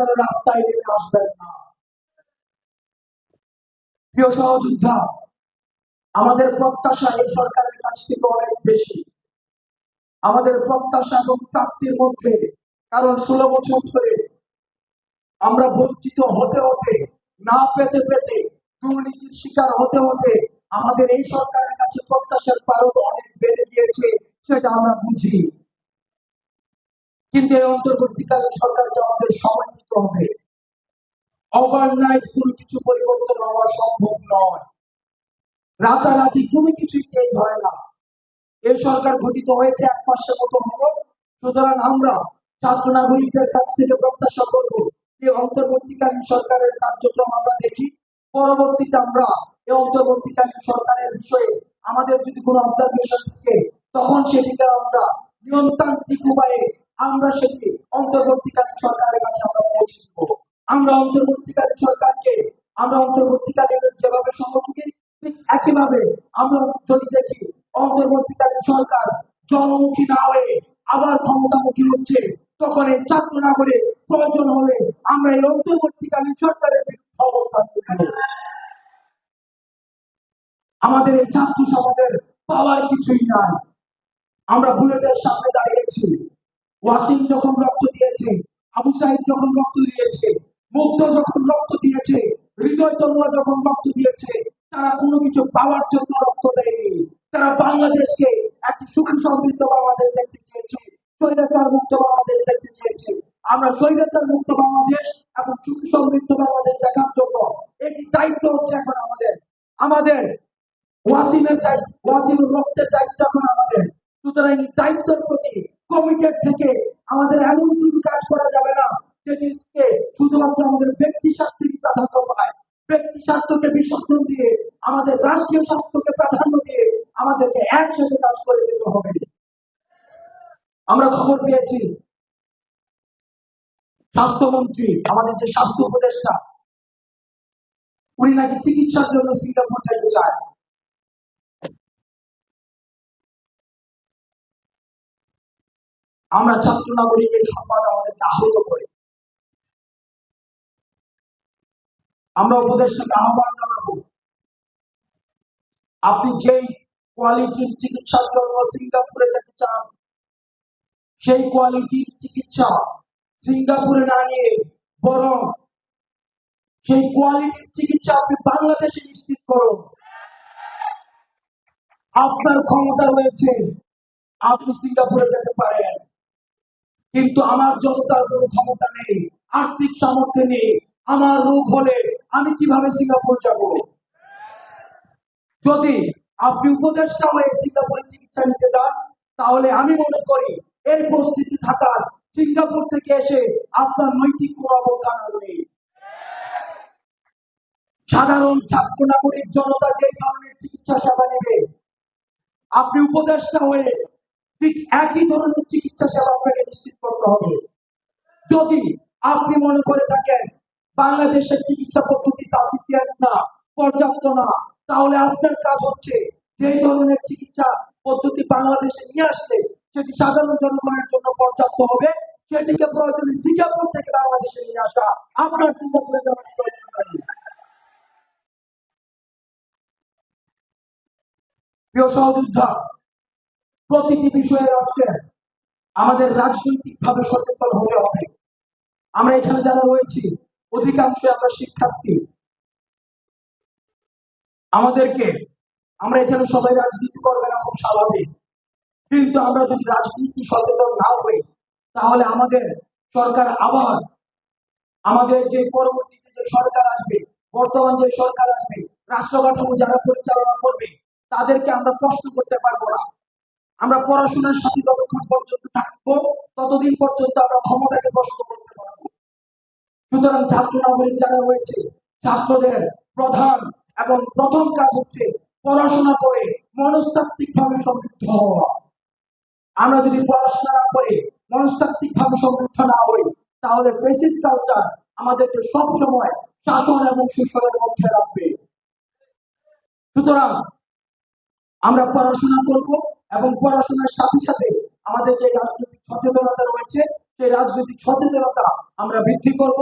আপনারা রাস্তায় নেমে আসবেন না। প্রিয় সহযোদ্ধা, আমাদের প্রত্যাশা এই সরকারের কাছ থেকে অনেক বেশি। আমাদের প্রত্যাশা এবং প্রাপ্তির মধ্যে কারণ ষোলো বছর ধরে আমরা বঞ্চিত হতে হতে, না পেতে পেতে, দুর্নীতির শিকার হতে হতে আমাদের এই সরকারের কাছে প্রত্যাশার পারদ অনেক বেড়ে গিয়েছে, সেটা আমরা বুঝি। কিন্তু এই অন্তর্বর্তীকালীন সরকারকে আমাদের সময় হবে। ওভারনাইট কোনো কিছু পরিবর্তন হওয়া সম্ভব নয়। রাতারাতি কোনো কিছুই চেঞ্জ হয় না। এই সরকার গঠিত হয়েছে এক মাসের মতো হলো। সুতরাং আমরা ছাত্র নাগরিকদের কাছ থেকে প্রত্যাশা করব যে অন্তর্বর্তীকালীন সরকারের কার্যক্রম আমরা দেখি। পরবর্তীতে আমরা এই অন্তর্বর্তীকালীন সরকারের বিষয়ে আমাদের যদি কোনো অবজারভেশন থাকে, তখন সেটিকে আমরা নিয়মতান্ত্রিক উপায়ে আমরা সেটি অন্তর্বর্তীকালীন সরকারের কাছে আমরা পৌঁছে আমরা অন্তর্বর্তীকালীন সরকারকে, আমরা অন্তর্বর্তীকালীন যেভাবে সহযোগী, ঠিক একইভাবে আমরা যদি দেখি অন্তর্বর্তীকালীন সরকার জনমুখী না হয়ে আবার ক্ষমতামুখী হচ্ছে, তখন এই ছাত্র না করে প্রয়োজন হলে আমরা এই অন্তর্বর্তীকালীন সরকারের বিরুদ্ধে অবস্থান আমাদের এই ছাত্র সমাজের পাওয়ার কিছুই নাই। আমরা বুলেটের সামনে দাঁড়িয়েছি। ওয়াসিম যখন রক্ত দিয়েছে, আবু সাহিদ যখন রক্ত দিয়েছে মুগ্ধ যখন রক্ত দিয়েছে, হৃদয় তনুয়া যখন রক্ত দিয়েছে, তারা কোনো কিছু পাওয়ার জন্য রক্ত দেয়নি। তারা বাংলাদেশকে একটি সুখী সমৃদ্ধ বাংলাদেশ দেখতে চেয়েছে, স্বৈরাচার মুক্ত বাংলাদেশ দেখতে চেয়েছে। আমরা স্বৈরাচার মুক্ত বাংলাদেশ এবং সুখী সমৃদ্ধ বাংলাদেশ দেখার জন্য একটি দায়িত্ব হচ্ছে এখন আমাদের। আমাদের ওয়াসিমের দায়িত্ব ওয়াসিমের রক্তের দায়িত্ব এখন আমাদের। সুতরাং এই দায়িত্বের প্রতি কমিটেড থেকে আমাদের এমন কোনো কাজ করা যাবে না যেটিকে শুধুমাত্র আমাদের ব্যক্তি স্বাস্থ্যকে প্রাধান্য পায় ব্যক্তি স্বার্থকে বিসর্জন দিয়ে, আমাদের রাষ্ট্রীয় স্বাস্থ্যকে প্রাধান্য দিয়ে আমাদেরকে একসাথে কাজ করে যেতে হবে। আমরা খবর পেয়েছি, স্বাস্থ্যমন্ত্রী, আমাদের যে স্বাস্থ্য উপদেষ্টা, উনি নাকি চিকিৎসার জন্য সিঙ্গাপুর যেতে চায়। আমরা ছাত্র নাগরিক এই সংবাদ আমাদেরকে আহত করে। আমরা উপদেষ্টাকে আহ্বান জানাব। আপনি যেই কোয়ালিটির চিকিৎসার জন্য সিঙ্গাপুরে যেতে চান, সেই কোয়ালিটির চিকিৎসা সিঙ্গাপুরে না নিয়ে বরং সেই কোয়ালিটির চিকিৎসা আপনি বাংলাদেশে নিশ্চিত করুন। আপনার ক্ষমতা রয়েছে, আপনি সিঙ্গাপুরে যেতে পারেন। কিন্তু আমার জনতার কোনো ক্ষমতা নেই, আর্থিক সামর্থ্য নেই, আমার রোগ হলে আমি কীভাবে সিঙ্গাপুর যাব? যদি আপনি উপদেষ্টা হয়ে সিঙ্গাপুরে চিকিৎসা নিতে যান, তাহলে আমি মনে করি এর পরিস্থিতি থাকার সিঙ্গাপুর থেকে এসে আপনার নৈতিক কোনো অবস্থান নেই। সাধারণ ছাত্র নাগরিক জনতা যে ধরনের চিকিৎসা সেবা নেবে, আপনি উপদেষ্টা হয়ে ঠিক একই ধরনের চিকিৎসা সেবা নিশ্চিত করতে হবে। যদি আপনি মনে করে থাকেন বাংলাদেশের চিকিৎসা পদ্ধতি সাফিসিয়েন্ট না, পর্যাপ্ত না, তাহলে আপনার কাজ হচ্ছে যে ধরনের চিকিৎসা পদ্ধতি বাংলাদেশে নিয়ে আসলে সেটি সাধারণ জনগণের জন্য পর্যাপ্ত হবে, সেটিকে প্রয়োজনে সিঙ্গাপুর থেকে বাংলাদেশে নিয়ে আসা আপনার সিঙ্গাপুরে যাওয়ার প্রিয় সহযোদ্ধা, প্রতিটি বিষয়ে রাষ্ট্রে আমাদের রাজনৈতিক ভাবে সচেতন হতে হবে। আমরা এখানে যারা রয়েছি অধিকাংশ আমরা শিক্ষার্থী। আমাদেরকে, আমরা এখানে সবাই রাজনীতি করবে না, খুব স্বাভাবিক। কিন্তু আমরা যদি রাজনীতি সচেতন না হই, তাহলে আমাদের সরকার আবার, আমাদের যে পরবর্তীতে যে সরকার আসবে, বর্তমান যে সরকার আসবে, রাষ্ট্র যারা পরিচালনা করবে, তাদেরকে আমরা প্রশ্ন করতে পারব না। আমরা পড়াশোনার সাথে যতক্ষণ পর্যন্ত থাকব, ততদিন পর্যন্ত আমরা ক্ষমতাকে প্রশ্ন করতে পারব। সুতরাং ছাত্র নাগরিক যারা রয়েছে, ছাত্রদের প্রধান এবং প্রথম কাজ হচ্ছে পড়াশোনা করে মনস্তাত্ত্বিক ভাবে সমৃদ্ধ হওয়া। আমরা যদি পড়াশোনা না করে মনস্তাত্ত্বিক ভাবে সমৃদ্ধ না হই, তাহলে ফেসিস কালচার আমাদেরকে সবসময় শাসন এবং শোষণের মধ্যে রাখবে। সুতরাং আমরা পড়াশোনা করব এবং পড়াশোনার সাথে সাথে আমাদের যে রাজনৈতিক সচেতনতা রয়েছে, সেই রাজনৈতিক সচেতনতা আমরা বৃদ্ধি করব।